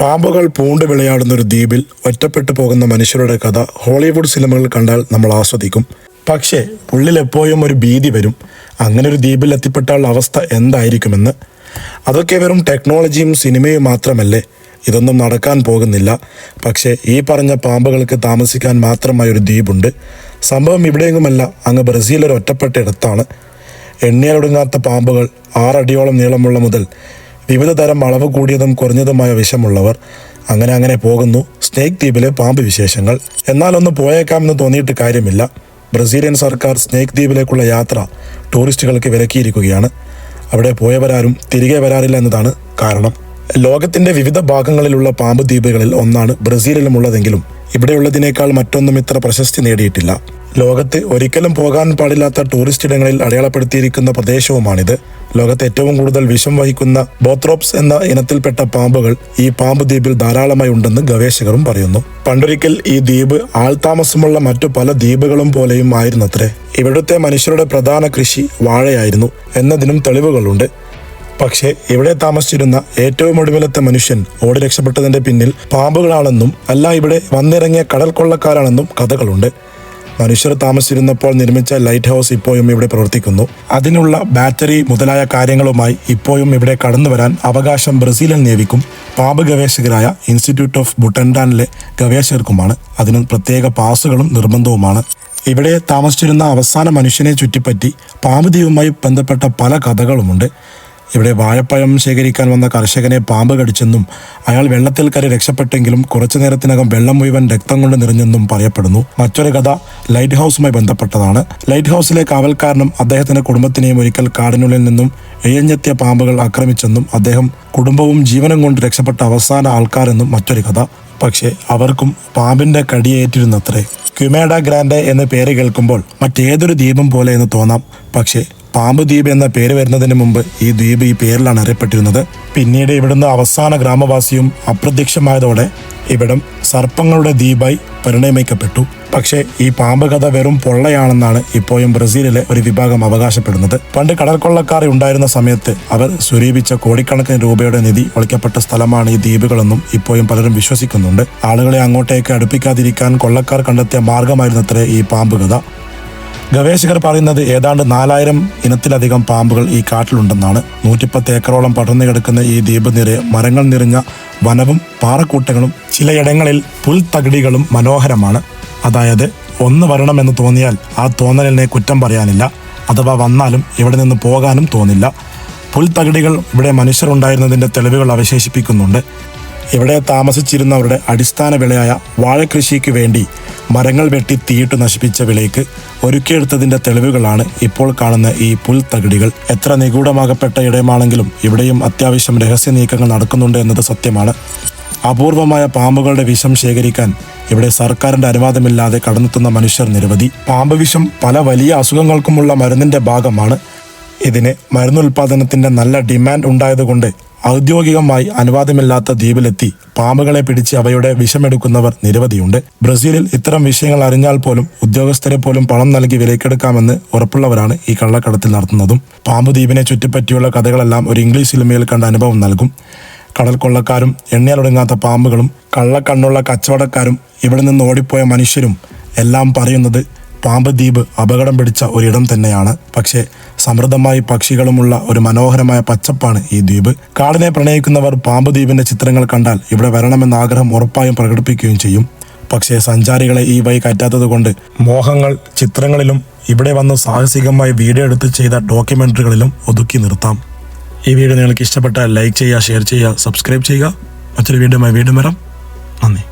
പാമ്പുകൾ പൂണ്ട് വിളയാടുന്ന ഒരു ദ്വീപിൽ ഒറ്റപ്പെട്ടു പോകുന്ന മനുഷ്യരുടെ കഥ ഹോളിവുഡ് സിനിമകൾ കണ്ടാൽ നമ്മൾ ആസ്വദിക്കും. പക്ഷേ ഉള്ളിൽ എപ്പോഴും ഒരു ഭീതി വരും. അങ്ങനെ ഒരു ദ്വീപിൽ എത്തിപ്പെട്ടാൽ അവസ്ഥ എന്തായിരിക്കുമെന്ന്? അതൊക്കെ വെറും ടെക്നോളജിയും സിനിമയും മാത്രമല്ലേ? ഇതൊന്നും നടക്കാൻ പോകുന്നില്ല. പക്ഷേ ഈ പറഞ്ഞ പാമ്പുകൾക്ക് താമസിക്കാൻ മാത്രമായ ഒരു ദ്വീപുണ്ട്. സംഭവം ഇവിടെയെങ്ങുമല്ല അങ്ങ് ബ്രസീൽ ഒരു ഒറ്റപ്പെട്ട ഇടത്താണ്. എണ്ണിയാലൊടുങ്ങാത്ത പാമ്പുകൾ ആറടിയോളം നീളമുള്ള മുതൽ വിവിധ തരം അളവ് കൂടിയതും കുറഞ്ഞതുമായ വിഷമുള്ളവർ അങ്ങനെ അങ്ങനെ പോകുന്നു. സ്നേക് ദ്വീപിലെ പാമ്പ് വിശേഷങ്ങൾ. എന്നാൽ ഒന്ന് പോയേക്കാമെന്ന് തോന്നിയിട്ട് കാര്യമില്ല. ബ്രസീലിയൻ സർക്കാർ സ്നേക് ദ്വീപിലേക്കുള്ള യാത്ര ടൂറിസ്റ്റുകൾക്ക് വിലക്കിയിരിക്കുകയാണ്. അവിടെ പോയവരാരും തിരികെ വരാറില്ല എന്നതാണ് കാരണം. ലോകത്തിന്റെ വിവിധ ഭാഗങ്ങളിലുള്ള പാമ്പ് ദ്വീപുകളിൽ ഒന്നാണ് ബ്രസീലിലും ഉള്ളതെങ്കിലും ഇവിടെയുള്ളതിനേക്കാൾ മറ്റൊന്നും ഇത്ര പ്രശസ്തി നേടിയിട്ടില്ല. ലോകത്ത് ഒരിക്കലും പോകാൻ പാടില്ലാത്ത ടൂറിസ്റ്റ് ഇടങ്ങളിൽ അടയാളപ്പെടുത്തിയിരിക്കുന്ന പ്രദേശവുമാണിത്. ലോകത്ത് ഏറ്റവും കൂടുതൽ വിഷം വഹിക്കുന്ന ബോത്രോപ്സ് എന്ന ഇനത്തിൽപ്പെട്ട പാമ്പുകൾ ഈ പാമ്പ് ദ്വീപിൽ ധാരാളമായി ഉണ്ടെന്ന് ഗവേഷകരും പറയുന്നു. പണ്ടൊരിക്കൽ ഈ ദ്വീപ് ആൾതാമസമുള്ള മറ്റു പല ദ്വീപുകളും പോലെയും ആയിരുന്നത്രേ. ഇവിടുത്തെ മനുഷ്യരുടെ പ്രധാന കൃഷി വാഴയായിരുന്നു എന്നതിനും തെളിവുകളുണ്ട്. പക്ഷേ ഇവിടെ താമസിച്ചിരുന്ന ഏറ്റവും ഒടുവിലത്തെ മനുഷ്യൻ ഓടി രക്ഷപ്പെട്ടതിന്റെ പിന്നിൽ പാമ്പുകളാണെന്നും അല്ല ഇവിടെ വന്നിറങ്ങിയ കടൽ കൊള്ളക്കാരാണെന്നും കഥകളുണ്ട്. മനുഷ്യർ താമസിച്ചിരുന്നപ്പോൾ നിർമ്മിച്ച ലൈറ്റ് ഹൗസ് ഇപ്പോഴും ഇവിടെ പ്രവർത്തിക്കുന്നു. അതിനുള്ള ബാറ്ററി മുതലായ കാര്യങ്ങളുമായി ഇപ്പോഴും ഇവിടെ കടന്നു വരാൻ അവകാശം ബ്രസീലിൽ നേവിക്കും പാമ്പ് ഗവേഷകരായ ഇൻസ്റ്റിറ്റ്യൂട്ട് ഓഫ് ബുട്ടൻഡാനിലെ ഗവേഷകർക്കുമാണ്. അതിന് പ്രത്യേക പാസുകളും നിർബന്ധവുമാണ്. ഇവിടെ താമസിച്ചിരുന്ന അവസാന മനുഷ്യനെ ചുറ്റിപ്പറ്റി പാമ്പ് ദ്വീപുമായി ബന്ധപ്പെട്ട പല കഥകളുമുണ്ട്. ഇവിടെ വാഴപ്പഴം ശേഖരിക്കാൻ വന്ന കർഷകനെ പാമ്പ് കടിച്ചെന്നും അയാൾ വെള്ളത്തിൽ കയറി രക്ഷപ്പെട്ടെങ്കിലും കുറച്ചു നേരത്തിനകം വെള്ളം മുഴുവൻ രക്തം കൊണ്ട് നിറഞ്ഞെന്നും പറയപ്പെടുന്നു. മറ്റൊരു കഥ ലൈറ്റ് ഹൗസുമായി ബന്ധപ്പെട്ടതാണ്. ലൈറ്റ് ഹൗസിലെ കാവൽക്കാരനും അദ്ദേഹത്തിന്റെ കുടുംബത്തിനെയും ഒരിക്കൽ കാടിനുള്ളിൽ നിന്നും ഇഴഞ്ഞെത്തിയ പാമ്പുകൾ ആക്രമിച്ചെന്നും അദ്ദേഹം കുടുംബവും ജീവനും കൊണ്ട് രക്ഷപ്പെട്ട അവസാന ആൾക്കാരെന്നും മറ്റൊരു കഥ. പക്ഷേ അവർക്കും പാമ്പിന്റെ കടിയേറ്റിരുന്നത്രേ. ക്യുമേഡ ഗ്രാൻഡ് എന്ന പേര് കേൾക്കുമ്പോൾ മറ്റേതൊരു ദ്വീപം പോലെ എന്ന് തോന്നാം. പക്ഷേ പാമ്പ് ദ്വീപ് എന്ന പേര് വരുന്നതിന് മുമ്പ് ഈ ദ്വീപ് ഈ പേരിലാണ് അറിയപ്പെട്ടിരുന്നത്. പിന്നീട് ഇവിടുന്ന് അവസാന ഗ്രാമവാസിയും അപ്രത്യക്ഷമായതോടെ ഇവിടം സർപ്പങ്ങളുടെ ദ്വീപായി പരിണമിക്കപ്പെട്ടു. പക്ഷേ ഈ പാമ്പ് കഥ വെറും പൊള്ളയാണെന്നാണ് ഇപ്പോഴും ബ്രസീലിലെ ഒരു വിഭാഗം അവകാശപ്പെടുന്നത്. പണ്ട് കടൽക്കൊള്ളക്കാർ ഉണ്ടായിരുന്ന സമയത്ത് അവർ സ്വരൂപിച്ച കോടിക്കണക്കിന് രൂപയുടെ നിധി ഒളിക്കപ്പെട്ട സ്ഥലമാണ് ഈ ദ്വീപുകളെന്നും ഇപ്പോഴും പലരും വിശ്വസിക്കുന്നുണ്ട്. ആളുകളെ അങ്ങോട്ടേക്ക് അടുപ്പിക്കാതിരിക്കാൻ കൊള്ളക്കാർ കണ്ടെത്തിയ മാർഗമായിരുന്നത്രേ ഈ പാമ്പ് കഥ. ഗവേഷകർ പറയുന്നത് ഏതാണ്ട് നാലായിരം ഇനത്തിലധികം പാമ്പുകൾ ഈ കാട്ടിലുണ്ടെന്നാണ്. നൂറ്റിപ്പത്ത് ഏക്കറോളം പടർന്നു കിടക്കുന്ന ഈ ദ്വീപ് നിറയെ മരങ്ങൾ നിറഞ്ഞ വനവും പാറക്കൂട്ടങ്ങളും ചിലയിടങ്ങളിൽ പുൽത്തകിടികളും മനോഹരമാണ്. അതായത് ഒന്ന് വരണമെന്ന് തോന്നിയാൽ ആ തോന്നലിനെ കുറ്റം പറയാനില്ല. അഥവാ വന്നാലും ഇവിടെ നിന്ന് പോകാനും തോന്നില്ല. പുൽത്തകിടികൾ ഇവിടെ മനുഷ്യരുണ്ടായിരുന്നതിന്റെ തെളിവുകൾ അവശേഷിപ്പിക്കുന്നുണ്ട്. ഇവിടെ താമസിച്ചിരുന്നവരുടെ അടിസ്ഥാന വിളയായ വാഴകൃഷിക്ക് വേണ്ടി മരങ്ങൾ വെട്ടി തീയിട്ട് നശിപ്പിച്ച വിളയ്ക്ക് ഒരുക്കിയെടുത്തതിന്റെ തെളിവുകളാണ് ഇപ്പോൾ കാണുന്ന ഈ പുൽത്തകിടികൾ. എത്ര നിഗൂഢമാകപ്പെട്ട ഇടമാണെങ്കിലും ഇവിടെയും അത്യാവശ്യം രഹസ്യ നീക്കങ്ങൾ നടക്കുന്നുണ്ട് എന്നത് സത്യമാണ്. അപൂർവമായ പാമ്പുകളുടെ വിഷം ശേഖരിക്കാൻ ഇവിടെ സർക്കാരിന്റെ അനുവാദമില്ലാതെ കടന്നെത്തുന്ന മനുഷ്യർ നിരവധി. പാമ്പ് വിഷം പല വലിയ അസുഖങ്ങൾക്കുമുള്ള മരുന്നിന്റെ ഭാഗമാണ്. ഇതിന് മരുന്നുൽപാദനത്തിന്റെ നല്ല ഡിമാൻഡ് ഉണ്ടായതുകൊണ്ട് ഔദ്യോഗികമായി അനുവാദമില്ലാത്ത ദ്വീപിലെത്തി പാമ്പുകളെ പിടിച്ച് അവയുടെ വിഷമെടുക്കുന്നവർ നിരവധിയുണ്ട്. ബ്രസീലിൽ ഇത്തരം വിഷയങ്ങൾ അറിഞ്ഞാൽ പോലും ഉദ്യോഗസ്ഥരെ പോലും പണം നൽകി വിലക്കെടുക്കാമെന്ന് ഉറപ്പുള്ളവരാണ് ഈ കള്ളക്കടത്തിൽ നടത്തുന്നതും. പാമ്പ് ദ്വീപിനെ ചുറ്റിപ്പറ്റിയുള്ള കഥകളെല്ലാം ഒരു ഇംഗ്ലീഷ് സിനിമയിൽ കണ്ട അനുഭവം നൽകും. കടൽ കൊള്ളക്കാരും എണ്ണയാലൊടുങ്ങാത്ത പാമ്പുകളും കള്ളക്കണ്ണുള്ള കച്ചവടക്കാരും ഇവിടെ നിന്ന് ഓടിപ്പോയ മനുഷ്യരും എല്ലാം പറയുന്നത് പാമ്പ് ദ്വീപ് അപകടം പിടിച്ച ഒരിടം തന്നെയാണ്. പക്ഷേ സമൃദ്ധമായി പക്ഷികളുമുള്ള ഒരു മനോഹരമായ പച്ചപ്പാണ് ഈ ദ്വീപ്. കാടിനെ പ്രണയിക്കുന്നവർ പാമ്പ് ദ്വീപിന്റെ ചിത്രങ്ങൾ കണ്ടാൽ ഇവിടെ വരണമെന്ന ആഗ്രഹം ഉറപ്പായും പ്രകടിപ്പിക്കുകയും ചെയ്യും. പക്ഷേ സഞ്ചാരികളെ ഈ വഴി കയറ്റാത്തത് കൊണ്ട് മോഹങ്ങൾ ചിത്രങ്ങളിലും ഇവിടെ വന്ന് സാഹസികമായി വീഡിയോ എടുത്ത് ചെയ്ത ഡോക്യുമെന്ററികളിലും ഒതുക്കി നിർത്താം. ഈ വീഡിയോ നിങ്ങൾക്ക് ഇഷ്ടപ്പെട്ടാൽ ലൈക്ക് ചെയ്യുക ഷെയർ ചെയ്യുക സബ്സ്ക്രൈബ് ചെയ്യുക. മറ്റൊരു വീഡിയോ വീണ്ടും വരാം. നന്ദി.